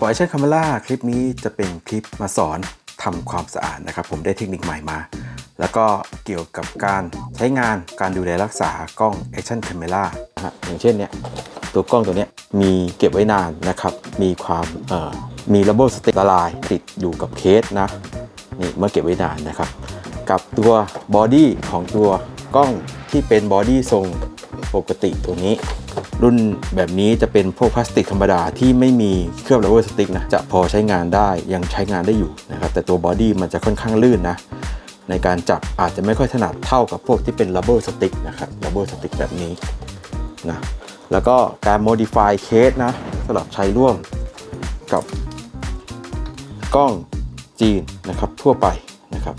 ปอร์ตชั่นคาเมล่าคลิปนี้จะเป็นคลิปมาสอนทำความสะอาดนะครับ ผมได้เทคนิคใหม่มา แล้วก็เกี่ยวกับการใช้งานการดูแลรักษากล้อง Action Camera นะฮะอย่างเช่นเนี่ยตัวกล้องตัวเนี้ยมีเก็บไว้นานนะครับ มีความเอ่อมีระบบสติละลายติดอยู่กับเคสนะนี่เมื่อเก็บไว้นานนะครับ กับตัวบอดี้ของตัวกล้องที่เป็นบอดี้ทรงปกติตัวนี้ รุ่นแบบนี้จะเป็นพวกพลาสติกธรรมดาที่ไม่มีเคลือบ rubber stick นะจะพอใช้งานได้ยังใช้งานได้อยู่นะครับแต่ตัวบอดี้มันจะค่อนข้างลื่นนะในการจับอาจจะไม่ค่อยถนัดเท่ากับพวกที่เป็น rubber stick นะครับ rubber stick แบบนี้นะแล้วก็การ modify case นะสำหรับใช้ร่วมกับกล้องจีนนะครับทั่วไปนะครับ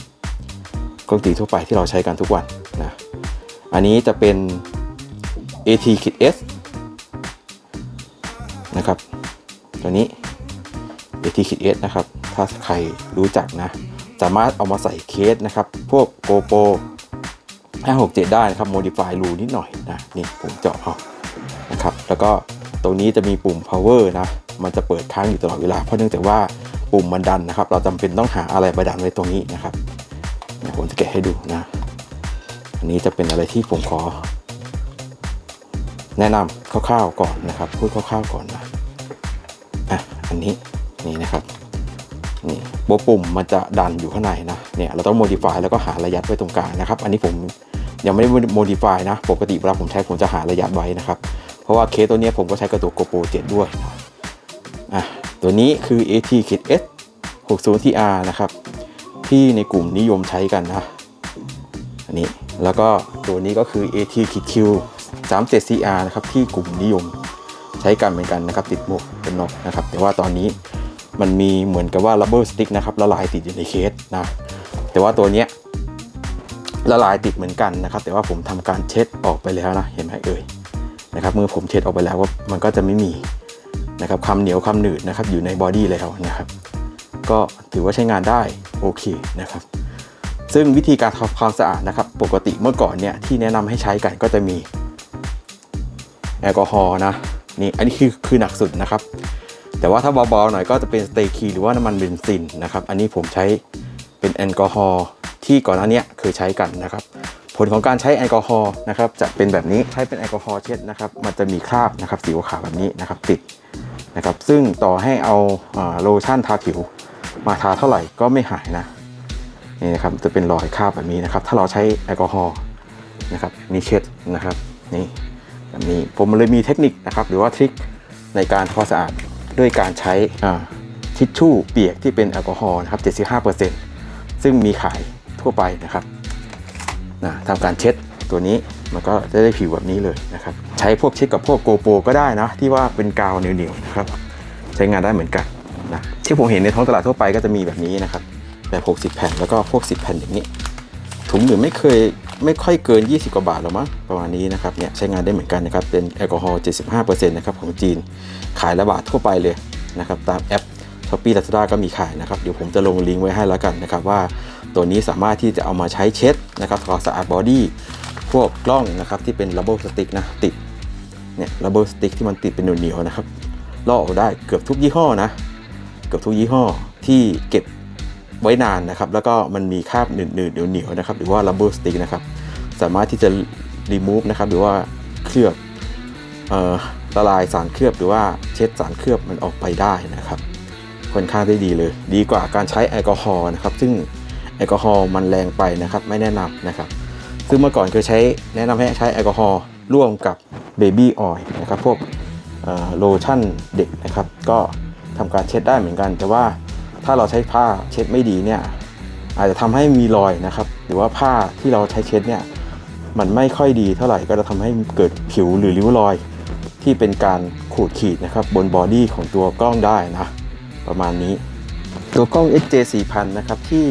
กล้องจีนทั่วไปที่เราใช้กันทุกวันนะอันนี้จะเป็น AT Kit S นะครับ ตัวนี้ ATKS นะครับ ถ้าใครรู้จักนะ สามารถเอามาใส่เคสนะครับ พวก GoPro 567 ได้นะครับ modify รูนิดหน่อยนะ นี่ผมเจาะเอานะครับ แล้วก็ตรงนี้จะมีปุ่ม power นะ มันจะเปิดค้างอยู่ตลอดเวลา เพราะเนื่องจากว่าปุ่มมันดันนะครับ เราจำเป็นต้องหาอะไรมาดันไว้ตรงนี้นะครับผมจะแกะให้ดูนะ อันนี้จะเป็นอะไรที่ผมขอ แนะนำคร่าวๆก่อนนะครับ พูดคร่าวๆก่อนนะอะอันนี้นี่นะครับนี่โบปุ่มมันจะดันอยู่ข้างในนะเนี่ยเราต้อง modify แล้วก็หาระยะไว้ตรงกลางนะครับ อันนี้ผมยังไม่ได้ modify นะ ปกติเวลาผมใช้ผมจะหาระยะไว้นะครับ เพราะว่าเคสตัวนี้ผมก็ใช้กับตัว GoPro 7ด้วยนะอะตัวนี้คือ AT Kit S 60 TR นะครับ ที่ในกลุ่มนิยมใช้กันนะอันนี้แล้วก็ตัวนี้ก็คือ AT Kit Q 37 CR นะครับที่กลุ่มนิยมใช้กันเหมือนกันนะครับติดหมวกเป็นน็อกนะครับ แต่ว่าตอนนี้มันมีเหมือนกับว่า rubber stick นะครับละลายติดอยู่ในเคสนะแต่ว่าตัวเนี้ยละลายติดเหมือนกันนะครับ แต่ว่าผมทำการเช็ดออกไปแล้วนะเห็นไหมเอ่ยนะครับเมื่อผมเช็ดออกไปแล้วว่ามันก็จะไม่มีนะครับความเหนียวความหนืดนะครับอยู่ในบอดี้แล้วนะครับ ก็ถือว่าใช้งานได้โอเคนะครับ ซึ่งวิธีการทำความสะอาดนะครับ ปกติเมื่อก่อนเนี่ยที่แนะนำให้ใช้กันก็จะมี แอลกอฮอล์นะนี่อันนี้คือคือหนักสุดนะครับ แต่ว่าถ้าเบาๆหน่อยก็จะเป็นสเตคีหรือว่าน้ำมันเบนซินนะครับ อันนี้ผมใช้เป็นแอลกอฮอล์ที่ก่อนหน้านี้เคยใช้กันนะครับ ผลของการใช้แอลกอฮอล์นะครับจะเป็นแบบนี้ใช้เป็นแอลกอฮอล์เช็ดนะครับ มันจะมีคราบนะครับสีขาวแบบนี้นะครับติดนะครับ ซึ่งต่อให้เอาอ่าโลชั่นทาผิวมาทาเท่าไหร่ก็ไม่หายนะนี่นะครับจะเป็นรอยคราบแบบนี้นะครับ ถ้าเราใช้แอลกอฮอล์นะครับนี่เช็ดนะครับนี่ แบบนี้ผมเลยมีเทคนิคนะครับ หรือว่าทริคในการทำความสะอาดด้วยการใช้ทิชชู่เปียกที่เป็นแอลกอฮอล์นะครับ 75%ซึ่งมีขายทั่วไปนะครับนะทำการเช็ดตัวนี้มันก็จะได้ผิวแบบนี้เลยนะครับ ใช้พวกเช็ดกับพวกโกโปรก็ได้นะ ที่ว่าเป็นกาวเหนียวๆนะครับ ใช้งานได้เหมือนกันนะที่ผมเห็นในท้องตลาดทั่วไปก็จะมีแบบนี้นะครับ แบบ 60 แผ่นแล้วก็พวก 10 แผ่นอย่างนี้ ถุงหนึ่งไม่เคย ไม่ค่อยเกิน 20 กว่าบาทหรอมั้งประมาณนี้นะครับเนี่ยใช้งานได้เหมือนกันนะครับเป็นแอลกอฮอล์75%นะครับของจีนขายระบาททั่วไปเลยนะครับตามแอป s h อ p e e Lazada ก็มีขายนะครับ เดี๋ยวผมจะลงลิงก์ไว้ให้แล้วกันนะครับ ว่าตัวนี้สามารถที่จะเอามาใช้เช็ดนะครับทำความสะอาดบอดี้พวกกล้องนะครับที่เป็นระบบสติ๊กนะติดเนี่ยระบบสติ๊กที่มันติดเป็นเหนียวๆนะครับลอกได้เกือบทุกยี่ห้อนะ เกือบทุกยี่ห้อที่เก็บ ไว้นานนะครับ แล้วก็มันมีคราบหนืดๆเหนียวๆนะครับ หรือว่า rubber stick นะครับ สามารถที่จะ remove นะครับ หรือว่าเคลือบเอ่อละลายสารเคลือบหรือว่าเช็ดสารเคลือบมันออกไปได้นะครับค่อนข้างได้ดีเลย ดีกว่าการใช้แอลกอฮอล์นะครับ ซึ่งแอลกอฮอล์มันแรงไปนะครับ ไม่แนะนำนะครับ ซึ่งเมื่อก่อนเคยใช้แนะนำให้ใช้แอลกอฮอล์ร่วมกับเบบี้ออยล์นะครับ พวกเอ่อโลชั่นเด็กนะครับ ก็ทำการเช็ดได้เหมือนกัน แต่ว่า ถ้าเราใช้ผ้าเช็ดไม่ดีเนี่ยอาจจะทำให้มีรอยนะครับ หรือว่าผ้าที่เราใช้เช็ดเนี่ยมันไม่ค่อยดีเท่าไหร่ก็จะทำให้เกิดผิวหรือริ้วรอย ที่เป็นการขูดขีดนะครับบนบอดี้ของตัวกล้องได้นะประมาณนี้ ตัวกล้อง XJ 4000นะครับที่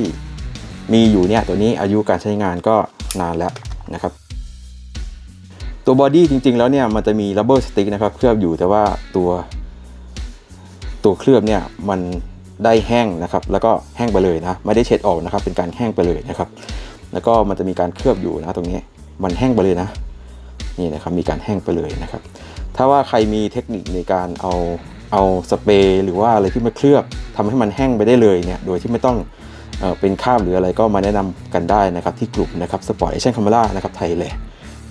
มีอยู่เนี่ยตัวนี้อายุการใช้งานก็นานแล้วนะครับตัวบอดี้จริงๆแล้วเนี่ยมันจะมี rubber stick นะครับเคลือบอยู่แต่ว่าตัวตัวเคลือบเนี่ยมัน ได้แห้งนะครับ แล้วก็แห้งไปเลยนะ ไม่ได้เช็ดออกนะครับ เป็นการแห้งไปเลยนะครับ แล้วก็มันจะมีการเคลือบอยู่นะตรงนี้ มันแห้งไปเลยนะ นี่นะครับ มีการแห้งไปเลยนะครับ ถ้าว่าใครมีเทคนิคในการเอาเอาสเปรย์หรือว่าอะไรที่มาเคลือบทำให้มันแห้งไปได้เลยเนี่ย โดยที่ไม่ต้องเอเป็นคราบหรืออะไรก็มาแนะนำกันได้นะครับที่กลุ่มนะครับ Sport Action Camera นะครับไทยแลนด์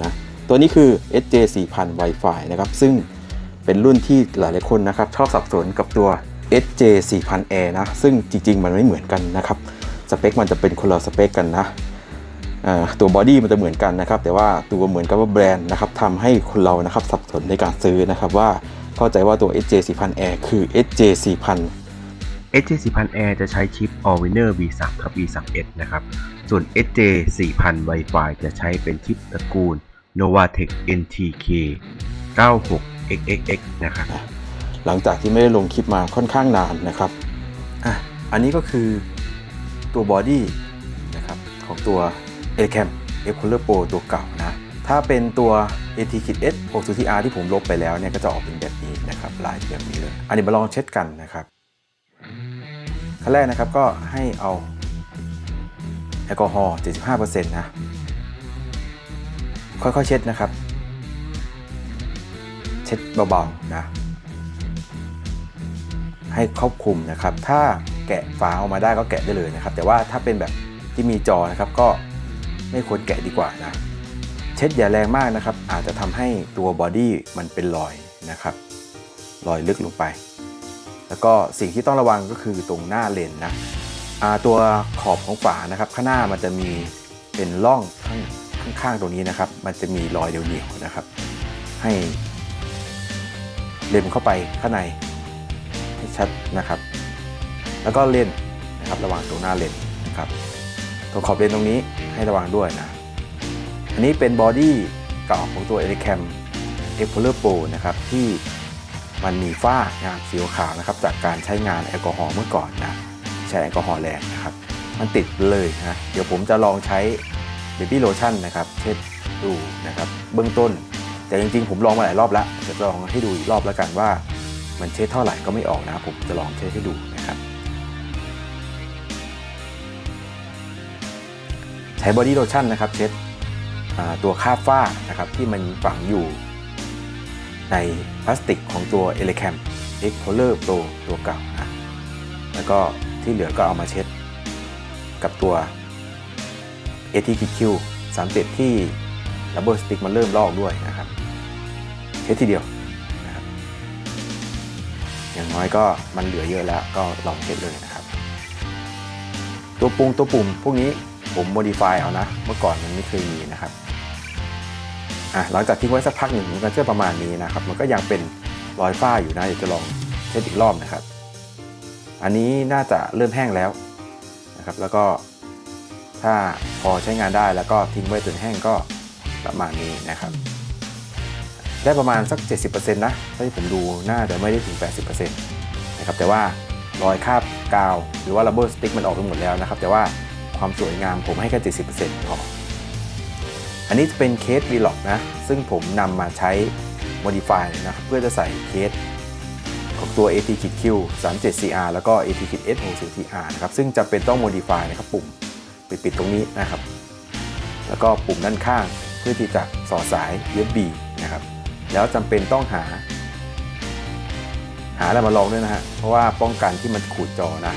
นะ ตัวนี้คือ SJ 4000 Wi-Fi นะครับ ซึ่งเป็นรุ่นที่หลายๆคนนะครับชอบสับสนกับตัว SJ 4000A นะ ซึ่งจริง ๆ มันไม่เหมือนกันนะครับ สเปคมันจะเป็นคนละสเปคกันนะตัวบอดี้มันจะเหมือนกันนะครับ แต่ว่าตัวเหมือนกับว่าแบรนด์นะครับทำให้คนเรานะครับสับสนในการซื้อนะครับว่าเข้าใจว่าตัว SJ 4000 Air คือ SJ 4000 SJ 4000 Air จะใช้ชิป Allwinner V3 กับ V31 นะครับ ส่วน SJ 4000 Wi-Fi จะใช้เป็นชิปตระกูล Novatec NTK 96XXX นะครับ หลังจากที่ไม่ได้ลงคลิปมาค่อนข้างนานนะครับอะอันนี้ก็คือตัวบอดี้นะครับของตัว a c a m e c o l o r Pro ตัวเก่านะ ถ้าเป็นตัว AT Kit S 60 TR ที่ผมลบไปแล้วเนี่ยก็จะออกเป็นแบบนี้นะครับลายแบบนี้เลย อันนี้มาลองเช็ดกันนะครับขั้นแรกนะครับก็ให้เอาแอลกอฮอล์ 75%นะ ค่อยๆ เช็ดนะครับ เช็ดเบาๆ นะ ให้ครอบคลุมนะครับ ถ้าแกะฝาออกมาได้ก็แกะได้เลยนะครับ แต่ว่าถ้าเป็นแบบที่มีจอนะครับก็ไม่ควรแกะดีกว่านะ เช็ดอย่าแรงมากนะครับ อาจจะทำให้ตัวบอดี้มันเป็นรอยนะครับรอยลึกลงไป แล้วก็สิ่งที่ต้องระวังก็คือตรงหน้าเลนนะตัวขอบของฝานะครับ ข้างหน้ามันจะมีเป็นร่องข้างข้างๆตรงนี้นะครับ มันจะมีรอยเหนียวๆนะครับ ให้เล็มเข้าไปข้างใน ชัดนะครับ แล้วก็เลนนะครับระวังตรงหน้าเลนนะครับตรงขอบเลนตรงนี้ให้ระวังด้วยนะ อันนี้เป็นบอดี้เก่าของตัว e l e c a m e x p l o r Pro นะครับที่มันมีฝ้างานสีขาวนะครับจากการใช้งานแอลกอฮอล์เมื่อก่อนนะใช้แอลกอฮอล์แรงนะครับ มันติดเลยนะเดี๋ยวผมจะลองใช้ Baby Lotion นะครับเช็ดดูนะครับเบื้องต้น แต่จริงๆ ผมลองมาหลายรอบแล้วจะลองให้ดูอีกรอบแล้วกันว่า มันเช็ดเท่าไหร่ก็ไม่ออกนะครับผมจะลองเช็ดให้ดูนะครับใช้บอดี้โลชั่นนะครับเช็ดตัวคราบฝ้านะครับที่มันฝังอยู่ในพลาสติกของตัว e l e c a m X Polar Pro ตัวเก่านะแล้วก็ที่เหลือก็เอามาเช็ดกับตัว ATQ 37 ที่ Rubber Stick มันเริ่มลอกด้วยนะครับเช็ดทีเดียว อย่างน้อยก็มันเหลือเยอะแล้วก็ลองเช็ดเลยนะครับ ตัวปรุงตัวปุ่มพวกนี้ผม modify เอานะ เมื่อก่อนมันไม่เคยมีนะครับอะหลังจากทิ้งไว้สักพักหนึ่งมันก็จะประมาณนี้นะครับ มันก็ยังเป็นรอยฝ้าอยู่นะเดี๋ยวจะลองเช็ดอีกรอบนะครับ อันนี้น่าจะเริ่มแห้งแล้วนะครับ แล้วก็ถ้าพอใช้งานได้แล้วก็ทิ้งไว้จนแห้งก็ประมาณนี้นะครับ ได้ประมาณสัก 70%นะเท่าที่ผมดูน่าจะไม่ได้ถึง 80%นะครับแต่ว่ารอยคราบกาว หรือว่า rubber stick มันออกไปหมดแล้วนะครับ แต่ว่าความสวยงามผมให้แค่70%พออันนี้จะเป็นเคส v l o g นะ ซึ่งผมนำมาใช้ modify นะครับเพื่อจะใส่เคสของตัว AT Kit Q 37 CR แล้วก็ AT Kit S 60 TR นะครับซึ่งจะเป็นต้อง modify นะครับปุ่มปิดๆตรงนี้นะครับ แล้วก็ปุ่มด้านข้างเพื่อที่จะสอดสาย USB นะครับ แล้วจำเป็นต้องหา หาอะไรมาลองด้วยนะฮะ เพราะว่าป้องกันที่มันขูดจอนะ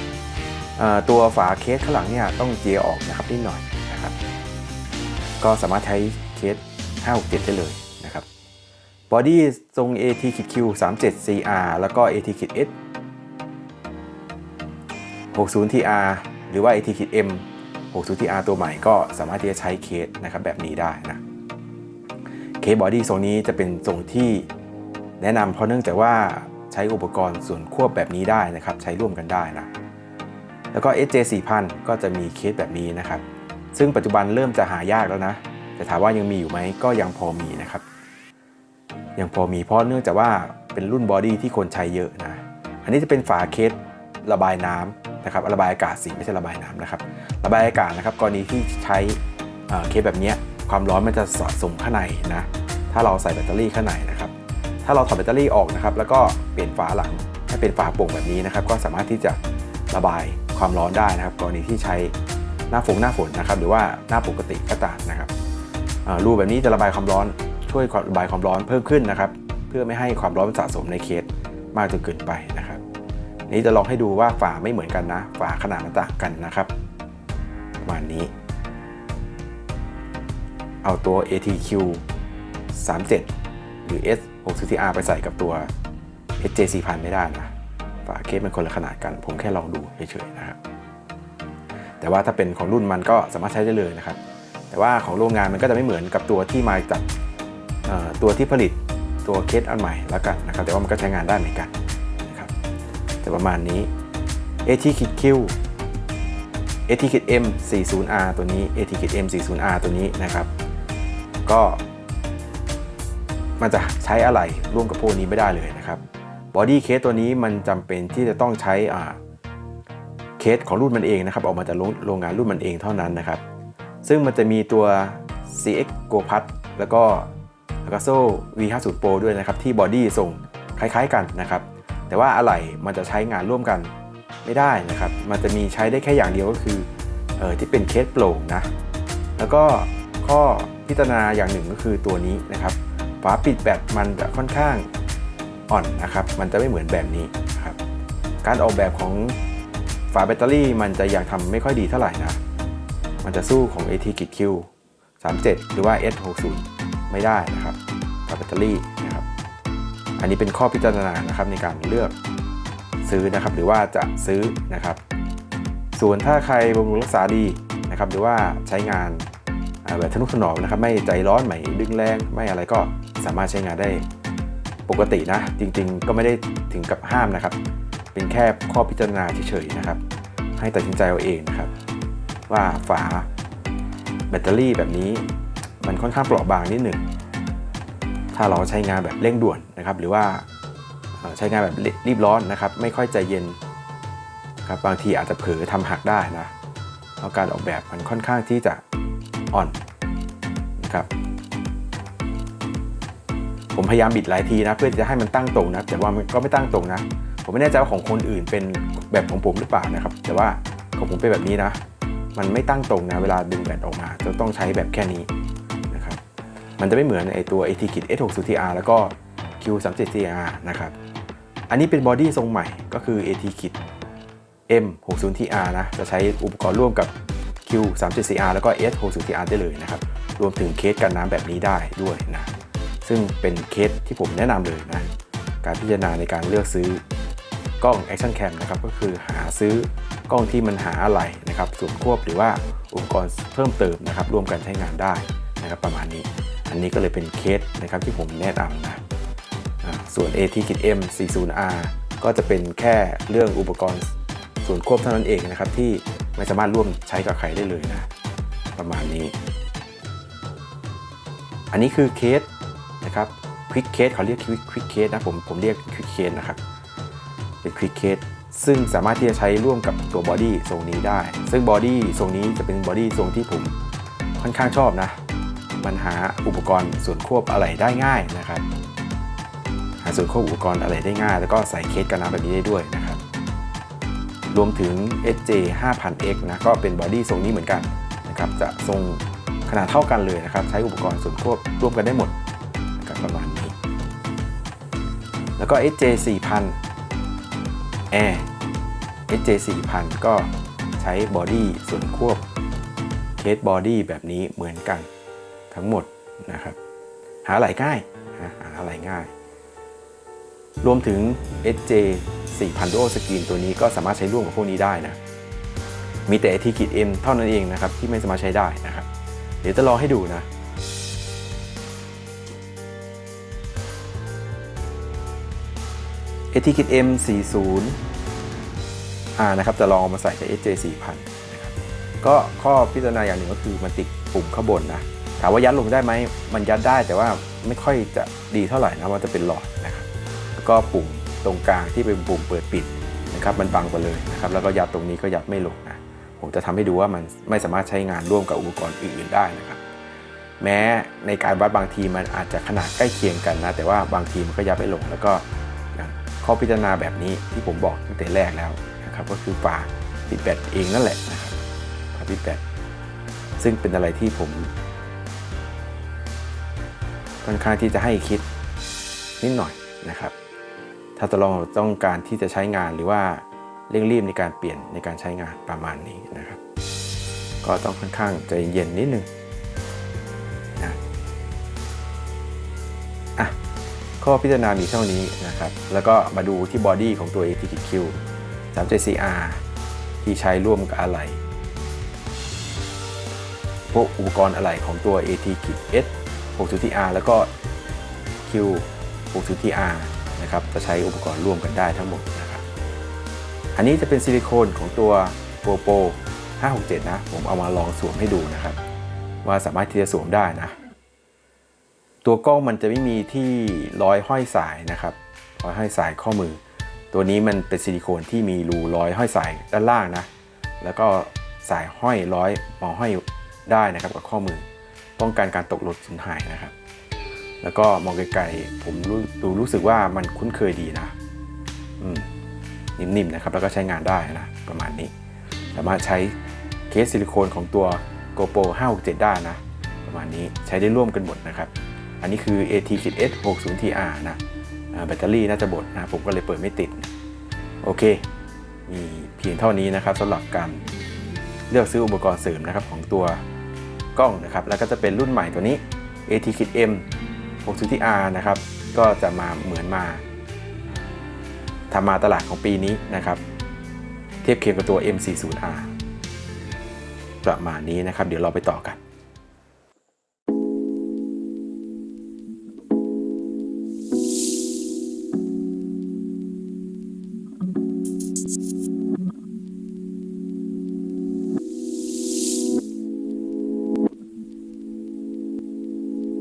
ตัวฝาเคสข้างหลังเนี่ยต้องเจียออกนะครับนิดหน่อยนะครับ ก็สามารถใช้เคส 567 ได้เลยนะครับบอดี้ทรง ATQ37CR แล้วก็ ATS 60 TR หรือว่า AT Kit M 60 TR ตัวใหม่ก็สามารถที่จะใช้เคสนะครับแบบนี้ได้นะ เคสบอดี้ทรงนี้จะเป็นทรงที่แนะนำเพราะเนื่องจากว่าใช้อุปกรณ์ส่วนควบแบบนี้ได้นะครับ ใช้ร่วมกันได้นะ แล้วก็ SJ 4000 ก็จะมีเคสแบบนี้นะครับ ซึ่งปัจจุบันเริ่มจะหายากแล้วนะแต่ถามว่ายังมีอยู่ไหมก็ยังพอมีนะครับ ยังพอมีเพราะเนื่องจากว่าเป็นรุ่นบอดี้ที่คนใช้เยอะนะ อันนี้จะเป็นฝาเคสระบายน้ำนะครับ ระบายอากาศสิไม่ใช่ระบายน้ำนะครับ ระบายอากาศนะครับ กรณีที่ใช้เคสแบบเนี้ย ความร้อนมันจะสะสมข้างในนะ ถ้าเราใส่แบตเตอรี่ข้างในนะครับ ถ้าเราถอดแบตเตอรี่ออกนะครับ แล้วก็เปลี่ยนฝาหลังให้เป็นฝาโป่งแบบนี้นะครับ ก็สามารถที่จะระบายความร้อนได้นะครับ กรณีที่ใช้หน้าฝนหน้าฝนนะครับ หรือว่าหน้าปกติก็ตามนะครับรูแบบนี้จะระบายความร้อนช่วยระบายความร้อนเพิ่มขึ้นนะครับ เพื่อไม่ให้ความร้อนมันสะสมในเคสมากจนเกินไปนะครับ นี้จะลองให้ดูว่าฝาไม่เหมือนกันนะ ฝาขนาดมันต่างกันนะครับประมาณนี้ เอาตัว ATQ 37 หรือ S 6 0 TR ไปใส่กับตัว SJ 4000ไม่ได้นะฝาเคสมันคนละขนาดกัน ผมแค่ลองดูเฉยๆนะครับ แต่ว่าถ้าเป็นของรุ่นมันก็สามารถใช้ได้เลยนะครับ แต่ว่าของโรงงานมันก็จะไม่เหมือนกับตัวที่มาจากตัวที่ผลิตตัวเคสอันใหม่แล้วกันนะครับ แต่ว่ามันก็ใช้งานได้เหมือนกันนะครับ แต่ประมาณนี้ AT Kit Q AT Kit M 40R ตัวนี้ AT Kit M 40R ตัวนี้นะครับ ก็มันจะใช้อะไรร่วมกับพวกนี้ไม่ได้เลยนะครับบอดี้เคสตัวนี้มันจำเป็นที่จะต้องใช้เคสของรุ่นมันเองนะครับ ออกมาจากโรงงานรุ่นมันเองเท่านั้นนะครับ ซึ่งมันจะมีตัว CX Go p a s แล้วก็ a g a s o V50 Pro ด้วยนะครับ ที่บอดี้ส่งคล้ายๆกันนะครับ แต่ว่าอะไหล่มันจะใช้งานร่วมกันไม่ได้นะครับ มันจะมีใช้ได้แค่อย่างเดียวก็คือเออที่เป็นเคสโปร่งนะ แล้วก็ข้อ พิจารณาอย่างหนึ่งก็คือตัวนี้นะครับ ฝาปิดแบตมันจะค่อนข้างอ่อนนะครับ มันจะไม่เหมือนแบบนี้นะครับ การออกแบบของฝาแบตเตอรี่มันจะยังทำไม่ค่อยดีเท่าไหร่นะ มันจะสู้ของ ATQ37 หรือว่า S60 ไม่ได้นะครับฝาแบตเตอรี่นะครับ อันนี้เป็นข้อพิจารณานะครับในการเลือกซื้อนะครับ หรือว่าจะซื้อนะครับ ส่วนถ้าใครบำรุงรักษาดีนะครับ หรือว่าใช้งาน แบบทนุถนอมนะครับไม่ใจร้อนไม่ดึงแรงไม่อะไรก็สามารถใช้งานได้ปกตินะ จริงๆ ก็ไม่ได้ถึงกับห้ามนะครับ เป็นแค่ข้อพิจารณาเฉยๆนะครับ ให้ตัดสินใจเอาเองนะครับ ว่าฝาแบตเตอรี่แบบนี้มันค่อนข้างเปราะบางนิดหนึ่งถ้าเราใช้งานแบบเร่งด่วนนะครับ หรือว่าใช้งานแบบรีบร้อนนะครับ ไม่ค่อยใจเย็นนะครับบางทีอาจจะเผลอทำหักได้นะเพราะการออกแบบมันค่อนข้างที่จะ อ่อนนะครับผมพยายามบิดหลายทีนะ เพื่อจะให้มันตั้งตรงนะ แต่ว่ามันก็ไม่ตั้งตรงนะ ผมไม่แน่ใจว่าของคนอื่นเป็นแบบของผมหรือเปล่านะครับ แต่ว่าของผมเป็นแบบนี้นะ มันไม่ตั้งตรงนะ เวลาดึงแบตออกมา จะต้องใช้แบบแค่นี้นะครับ มันจะไม่เหมือนไอตัว AT Kit S60 TR แล้วก็ Q37 TR นะครับ อันนี้เป็นบอดี้ทรงใหม่ก็คือ AT Kit M60 TR นะ จะใช้อุปกรณ์ร่วมกับ Q37 CR แล้วก็ S60 TR ได้เลยนะครับ รวมถึงเคสกันน้ำแบบนี้ได้ด้วยนะ ซึ่งเป็นเคสที่ผมแนะนำเลยนะ การพิจารณาในการเลือกซื้อกล้อง Action Cam นะครับ ก็คือหาซื้อกล้องที่มันหาอะไรนะครับส่วนควบหรือว่าอุปกรณ์เพิ่มเติมนะครับ ร่วมกันใช้งานได้นะครับ ประมาณนี้ อันนี้ก็เลยเป็นเคสนะครับที่ผมแนะนำนะส่วน AT Kit M 40R ก็จะเป็นแค่เรื่องอุปกรณ์ ส่วนควบเท่านั้นเองนะครับ ที่ไม่สามารถร่วมใช้กับใครได้เลยนะ ประมาณนี้ อันนี้คือเคสนะครับควิกเคสเขาเรียกควิกควิกเคสนะผมผมเรียกควิกเคสนะครับเป็นควิกเคสซึ่งสามารถที่จะใช้ร่วมกับตัวบอดี้ทรงนี้ได้ ซึ่งบอดี้ทรงนี้จะเป็นบอดี้ทรงที่ผมค่อนข้างชอบนะ มันหาอุปกรณ์ส่วนควบอะไรได้ง่ายนะครับ หาส่วนควบอุปกรณ์อะไรได้ง่าย แล้วก็ใส่เคสกันน้ำแบบนี้ได้ด้วยนะครับ รวมถึง SJ 5000X นะก็เป็นบอดี้ทรงนี้เหมือนกันนะครับจะทรงขนาดเท่ากันเลยนะครับ ใช้อุปกรณ์ส่วนควบร่วมกันได้หมดนะครับประมาณนี้ แล้วก็ SJ 4000 Air SJ 4000 ก็ใช้บอดี้ส่วนควบเคสบอดี้แบบนี้เหมือนกันทั้งหมดนะครับ หาไหลง่ายหาไหลง่าย รวมถึง SJ 4000 Dual Screen ตัวนี้ก็สามารถใช้ร่วมกับพวกนี้ได้นะ มีแต่ AT Kit M เท่านั้นเองนะครับ ที่ไม่สามารถใช้ได้นะครับ เดี๋ยวจะลองให้ดูนะ AT Kit M 40 R นะครับจะลองมาใส่กับ SJ 4000นะครับก็ข้อพิจารณาอย่างหนึ่งก็คือมันติดปุ่มข้างบนนะ ถามว่ายัดลงได้ไหม มันยัดได้แต่ว่าไม่ค่อยจะดีเท่าไหร่นะมันจะเป็นหลอดนะครับ ก็ปุ่มตรงกลางที่เป็นปุ่มเปิดปิดนะครับมันบังไปเลยนะครับแล้วก็ยัดตรงนี้ก็ยัดไม่ลงนะผมจะทำให้ดูว่ามันไม่สามารถใช้งานร่วมกับอุปกรณ์อื่นๆได้นะครับ แม้ในการวัดบางทีมันอาจจะขนาดใกล้เคียงกันนะแต่ว่าบางทีมันก็ยัดไม่ลง แล้วก็ข้อพิจารณาแบบนี้ที่ผมบอกตั้งแต่แรกแล้วนะครับก็คือฝาปิดแบตเองนั่นแหละนะครับฝาปิดแบตซึ่งเป็นอะไรที่ผมค่อนข้างที่จะให้คิดนิดหน่อยนะครับ ถ้าเราต้องการที่จะใช้งานหรือว่าเร่งรีบในการเปลี่ยนในการใช้งานประมาณนี้นะครับ ก็ต้องค่อนข้างใจเย็นนิดนึงนะอะข้อพิจารณามีเท่านี้นะครับ แล้วก็มาดูที่บอดี้ของตัว ATQ 3JCR ที่ใช้ร่วมกับอะไรพวกอุปกรณ์อะไหล่ของตัว AT S 60TR แล้วก็ Q 60TR นะครับจะใช้อุปกรณ์ร่วมกันได้ทั้งหมดนะครับอันนี้จะเป็นซิลิโคนของตัว GoPro 567 นะ ผมเอามาลองสวมให้ดูนะครับ ว่าสามารถที่จะสวมได้นะ ตัวกล้องมันจะไม่มีที่ร้อยห้อยสายนะครับร้อยห้อยสายข้อมือ ตัวนี้มันเป็นซิลิโคนที่มีรูร้อยห้อยสายด้านล่างนะ แล้วก็สายห้อยร้อยมาห้อยได้นะครับกับข้อมือ ป้องกันการตกหล่นสูญหายนะครับ แล้วก็มองไกลๆผมดูรู้สึกว่ามันคุ้นเคยดีนะนิ่มๆนะครับแล้วก็ใช้งานได้นะประมาณนี้ สามารถใช้เคสซิลิโคนของตัว GoPro 567 ได้นะ ประมาณนี้ใช้ได้ร่วมกันหมดนะครับ อันนี้คือ AT S 60 TR นะแบตเตอรี่น่าจะบดนะผมก็เลยเปิดไม่ติด โอเค มีเพียงเท่านี้นะครับสำหรับการเลือกซื้ออุปกรณ์เสริมนะครับของตัวกล้องนะครับ แล้วก็จะเป็นรุ่นใหม่ตัวนี้ AT-M AT M 60 TR นะครับ ก็จะมาเหมือนมาทำมาตลาดของปีนี้นะครับ เทียบเคียงกับตัว M40R ประมาณนี้นะครับ เดี๋ยวเราไปต่อกัน